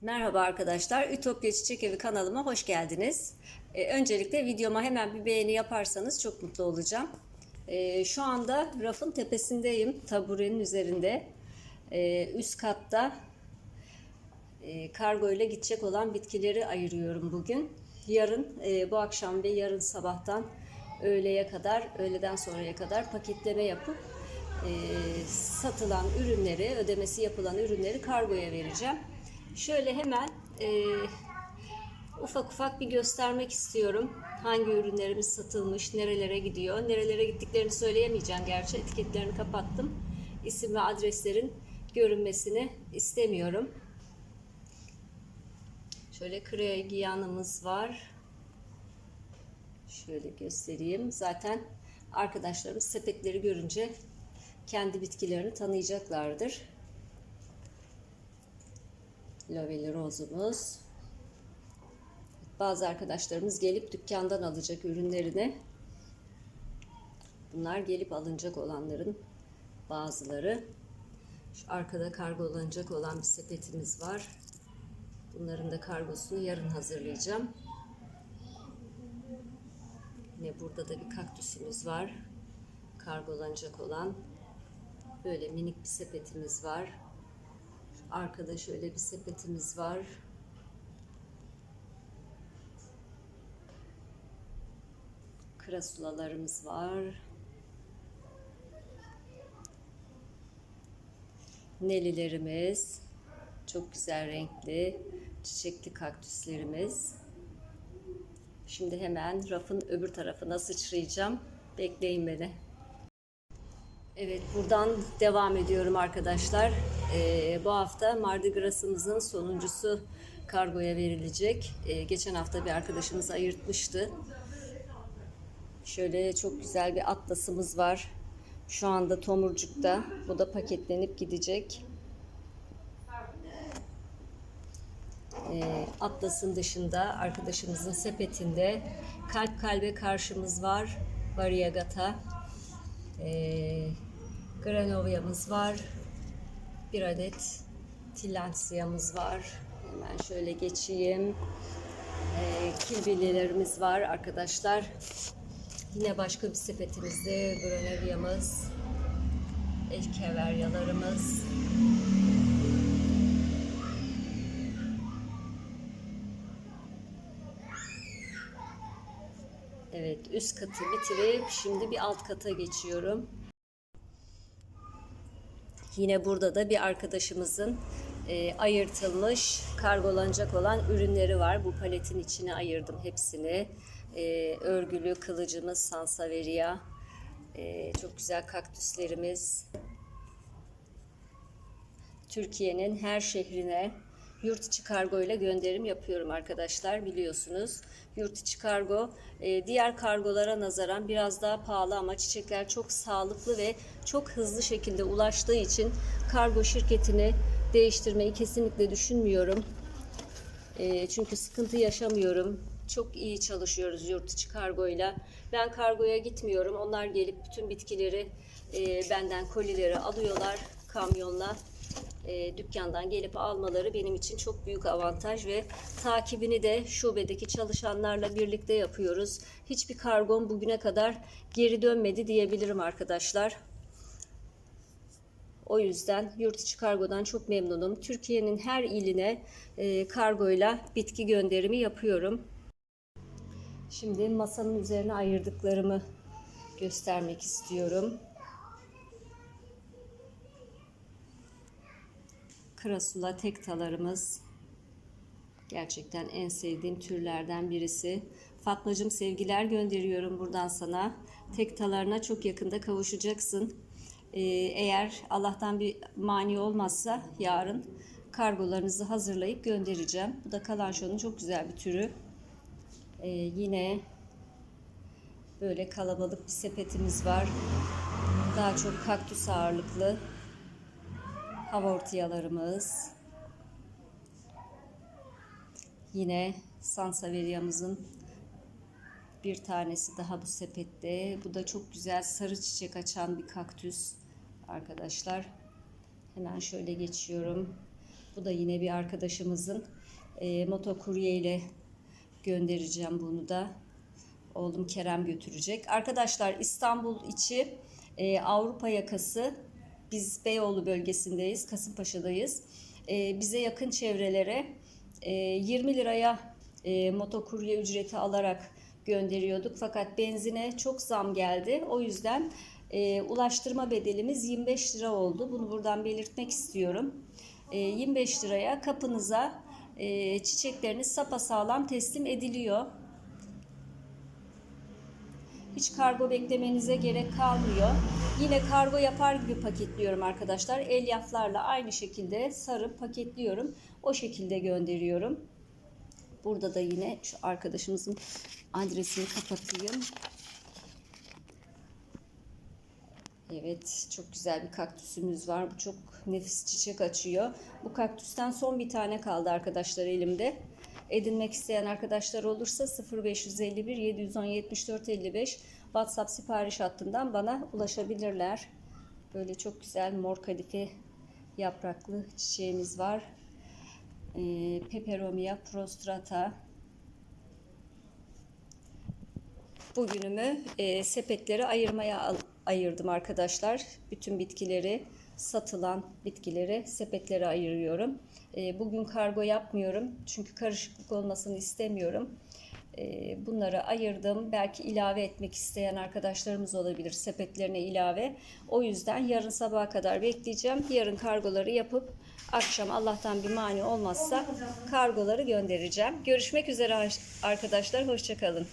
Merhaba arkadaşlar, Ütopya Çiçek Evi kanalıma hoş geldiniz. Ee, öncelikle videoma hemen bir beğeni yaparsanız çok mutlu olacağım. Ee, şu anda rafın tepesindeyim, taburenin üzerinde. Ee, üst katta e, kargo ile gidecek olan bitkileri ayırıyorum bugün. Yarın, e, bu akşam ve yarın sabahtan öğleye kadar, öğleden sonraya kadar paketleme yapıp e, satılan ürünleri, ödemesi yapılan ürünleri kargoya vereceğim. Şöyle hemen e, ufak ufak bir göstermek istiyorum. Hangi ürünlerimiz satılmış, nerelere gidiyor. Nerelere gittiklerini söyleyemeyeceğim gerçi. Etiketlerini kapattım. İsim ve adreslerin görünmesini istemiyorum. Şöyle Kregiyan'ımız var. Şöyle göstereyim. Zaten arkadaşlarımız sepetleri görünce kendi bitkilerini tanıyacaklardır. Lovely rozumuz. Bazı arkadaşlarımız gelip dükkandan alacak ürünlerini. Bunlar gelip alınacak olanların bazıları. Şu arkada kargolanacak olan bir sepetimiz var. Bunların da kargosunu yarın hazırlayacağım. Yine burada da bir kaktüsümüz var. Kargolanacak olan. Böyle minik bir sepetimiz var. Arkada şöyle bir sepetimiz var. Krasulalarımız var. Nelilerimiz. Çok güzel renkli çiçekli kaktüslerimiz. Şimdi hemen rafın öbür tarafına sıçrayacağım. Bekleyin beni. Evet buradan devam ediyorum arkadaşlar. Ee, bu hafta Mardi Gras'ımızın sonuncusu kargoya verilecek. Ee, geçen hafta bir arkadaşımız ayırtmıştı. Şöyle çok güzel bir atlasımız var. Şu anda tomurcukta. Bu da paketlenip gidecek. Ee, atlasın dışında arkadaşımızın sepetinde kalp kalbe karşımız var. Variegata. Ee, Granovia'mız var. Bir adet Tillandsia'mız var. Hemen şöyle geçeyim. Ee, kirbililerimiz var arkadaşlar. Yine başka bir sepetimizde Granovia'mız. Elkeveryalarımız. Evet üst katı bitirip şimdi bir alt kata geçiyorum. Yine burada da bir arkadaşımızın e, ayırtılmış, kargolanacak olan ürünleri var. Bu paletin içine ayırdım hepsini. E, örgülü kılıcımız Sansaveria. E, çok güzel kaktüslerimiz. Türkiye'nin her şehrine yurt içi kargo ile gönderim yapıyorum arkadaşlar biliyorsunuz. Yurt içi kargo e, diğer kargolara nazaran biraz daha pahalı ama çiçekler çok sağlıklı ve çok hızlı şekilde ulaştığı için kargo şirketini değiştirmeyi kesinlikle düşünmüyorum. E, çünkü sıkıntı yaşamıyorum. Çok iyi çalışıyoruz yurt içi kargoyla. Ben kargoya gitmiyorum. Onlar gelip bütün bitkileri e, benden kolileri alıyorlar kamyonla e, dükkandan gelip almaları benim için çok büyük avantaj ve takibini de şubedeki çalışanlarla birlikte yapıyoruz. Hiçbir kargom bugüne kadar geri dönmedi diyebilirim arkadaşlar. O yüzden yurt içi kargodan çok memnunum. Türkiye'nin her iline e, kargoyla bitki gönderimi yapıyorum. Şimdi masanın üzerine ayırdıklarımı göstermek istiyorum. Krasula tektalarımız gerçekten en sevdiğim türlerden birisi. Fatmacığım sevgiler gönderiyorum buradan sana. Tektalarına çok yakında kavuşacaksın. Ee, eğer Allah'tan bir mani olmazsa yarın kargolarınızı hazırlayıp göndereceğim. Bu da kalanşonun çok güzel bir türü. Ee, yine böyle kalabalık bir sepetimiz var. Daha çok kaktüs ağırlıklı havortiyalarımız. Yine Sanseveria'mızın bir tanesi daha bu sepette. Bu da çok güzel sarı çiçek açan bir kaktüs arkadaşlar. Hemen şöyle geçiyorum. Bu da yine bir arkadaşımızın e, motokurye ile göndereceğim bunu da. Oğlum Kerem götürecek. Arkadaşlar İstanbul içi e, Avrupa yakası biz Beyoğlu bölgesindeyiz. Kasımpaşa'dayız. E, bize yakın çevrelere e, 20 liraya e, motokurye ücreti alarak gönderiyorduk. Fakat benzine çok zam geldi. O yüzden e, ulaştırma bedelimiz 25 lira oldu. Bunu buradan belirtmek istiyorum. E, 25 liraya kapınıza e, çiçekleriniz sapasağlam teslim ediliyor. Hiç kargo beklemenize gerek kalmıyor. Yine kargo yapar gibi paketliyorum arkadaşlar. Elyaflarla aynı şekilde sarıp paketliyorum. O şekilde gönderiyorum. Burada da yine şu arkadaşımızın adresini kapatayım. Evet, çok güzel bir kaktüsümüz var. Bu çok nefis çiçek açıyor. Bu kaktüsten son bir tane kaldı arkadaşlar elimde. Edinmek isteyen arkadaşlar olursa 0551 710 74 55 WhatsApp sipariş hattından bana ulaşabilirler. Böyle çok güzel mor kadife yapraklı çiçeğimiz var. Ee, Peperomia prostrata. Bugünümü e, sepetlere ayırmaya al- ayırdım arkadaşlar. Bütün bitkileri, satılan bitkileri sepetlere ayırıyorum. E, bugün kargo yapmıyorum çünkü karışıklık olmasını istemiyorum. E, bunları ayırdım. Belki ilave etmek isteyen arkadaşlarımız olabilir sepetlerine ilave. O yüzden yarın sabaha kadar bekleyeceğim. Yarın kargoları yapıp akşam Allah'tan bir mani olmazsa kargoları göndereceğim. Görüşmek üzere arkadaşlar. Hoşçakalın.